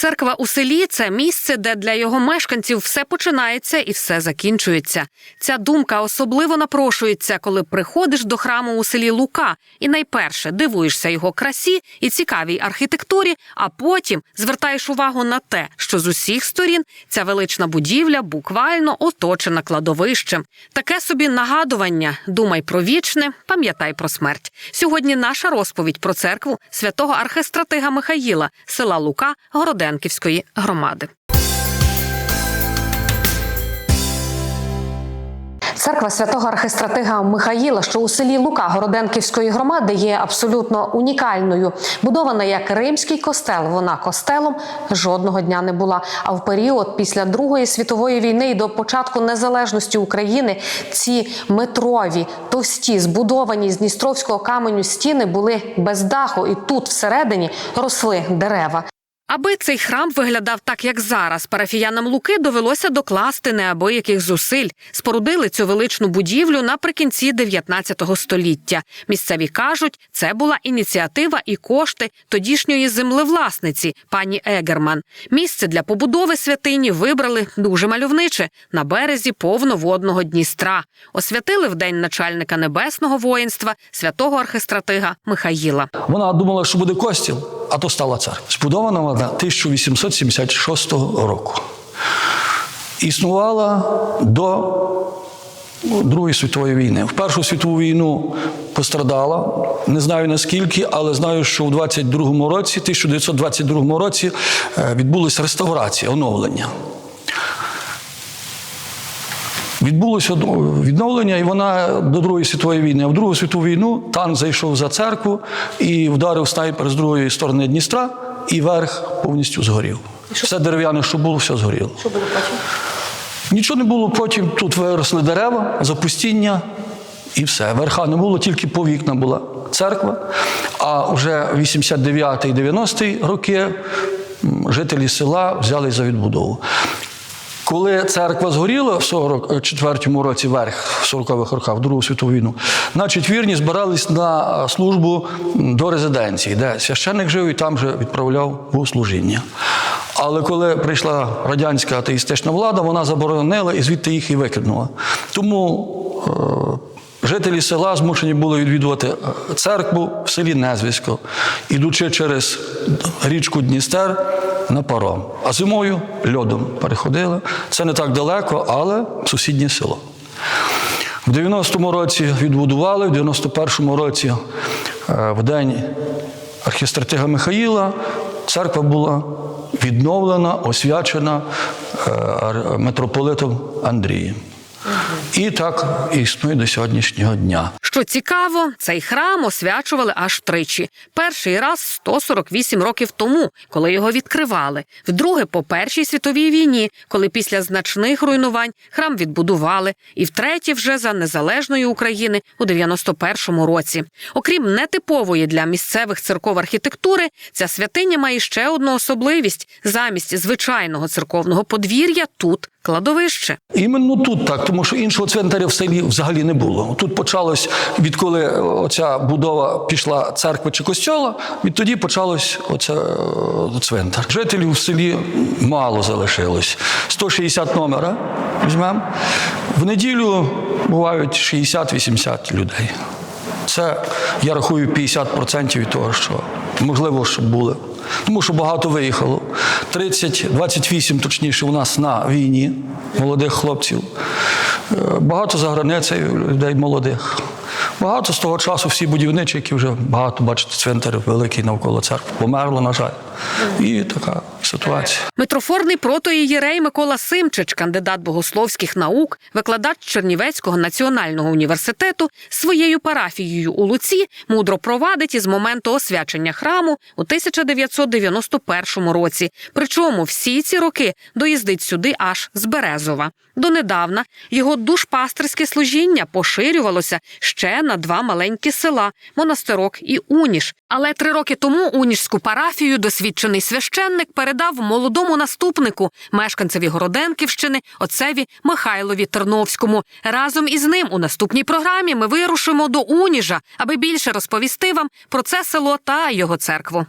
Церква у селі це місце, де для його мешканців все починається і все закінчується. Ця думка особливо напрошується, коли приходиш до храму у селі Лука і найперше дивуєшся його красі і цікавій архітектурі, а потім звертаєш увагу на те, що з усіх сторін ця велична будівля буквально оточена кладовищем. Таке собі нагадування: думай про вічне, пам'ятай про смерть. Сьогодні наша розповідь про церкву святого архистратига Михаїла, села Лука Городенківської громади. Церква святого архистратига Михаїла, що у селі Лука Городенківської громади, є абсолютно унікальною. Будована як римський костел, вона костелом жодного дня не була. А в період після Другої світової війни і до початку незалежності України ці метрові, товсті, збудовані з Дністровського каменю стіни були без даху, і тут всередині росли дерева. Аби цей храм виглядав так, як зараз, парафіянам Луки довелося докласти неабияких зусиль. Спорудили цю величну будівлю наприкінці 19 століття. Місцеві кажуть, це була ініціатива і кошти тодішньої землевласниці пані Егерман. Місце для побудови святині вибрали дуже мальовниче на березі повноводного Дністра. Освятили в день начальника небесного воїнства святого архистратига Михаїла. Вона думала, що буде костіл, а то стала церква. Збудована вона 1876 року. Існувала до Другої світової війни. В Першу світову війну пострадала. Не знаю наскільки, але знаю, що у 22-му році, 1922 році, е, відбулася реставрація, оновлення. Відбулося відновлення, і вона до Другої світової війни. А в Другу світову війну танк зайшов за церкву і вдарив снайпер з другої сторони Дністра, і верх повністю згорів. Все дерев'яне, що було, все згоріло. Що було потім? Нічого не було потім. Тут виросли дерева, запустіння і все. Верха не було, тільки по вікна була церква. А вже 89 й 90 роки жителі села взяли за відбудову. Коли церква згоріла в 44-му році, верх в 40-х роках, в Другу світову війну, значить вірні збирались на службу до резиденції, де священник жив і там же відправляв у служіння. Але коли прийшла радянська атеїстична влада, вона заборонила і звідти їх і викинула. Тому е, жителі села змушені були відвідувати е, церкву в селі Незвісько, ідучи через річку Дністер на паром. А зимою льодом переходили. Це не так далеко, але сусіднє село. В 90-му році відбудували, в 91-му році, е, в день архістратига Михаїла, церква була відновлена, освячена е, митрополитом Андрієм. І так існує до сьогоднішнього дня. Що цікаво, цей храм освячували аж тричі. Перший раз 148 років тому, коли його відкривали. Вдруге, по Першій світовій війні, коли після значних руйнувань храм відбудували. І втретє, вже за незалежної України у 91-му році. Окрім нетипової для місцевих церков архітектури, ця святиня має ще одну особливість: замість звичайного церковного подвір'я тут кладовище. Іменно тут так, тому що іншого цвинтаря в селі взагалі не було. Тут почалось, відколи оця будова пішла церкви чи костьола, відтоді почалось оце е, цвинтар. Жителів в селі мало залишилось. 160 номера візьмемо. В неділю бувають 60-80 людей. Це я рахую 50% від того, що можливо, щоб були. Тому що багато виїхало. 30, 28 точніше у нас на війні молодих хлопців. Е, Багато за границею людей молодих. Багато з того часу всі будівничі, які вже багато бачите, цвинтар великий навколо церкви, померло, на жаль. І така ситуація. Митрофорний протоієрей Микола Симчич, кандидат богословських наук, викладач Чернівецького національного університету, своєю парафією у Луці мудро провадить із моменту освячення храму у 1991 році. Причому всі ці роки доїздить сюди аж з Березова. Донедавна його душпастерське служіння поширювалося ще на два маленькі села Монастирок і Уніш. Але три роки тому уніжську парафію досвідчений священник передав молодому наступнику, мешканцеві Городенківщини, отцеві Михайлові Терновському. Разом із ним у наступній програмі ми вирушимо до Уніжа, аби більше розповісти вам про це село та його церкву.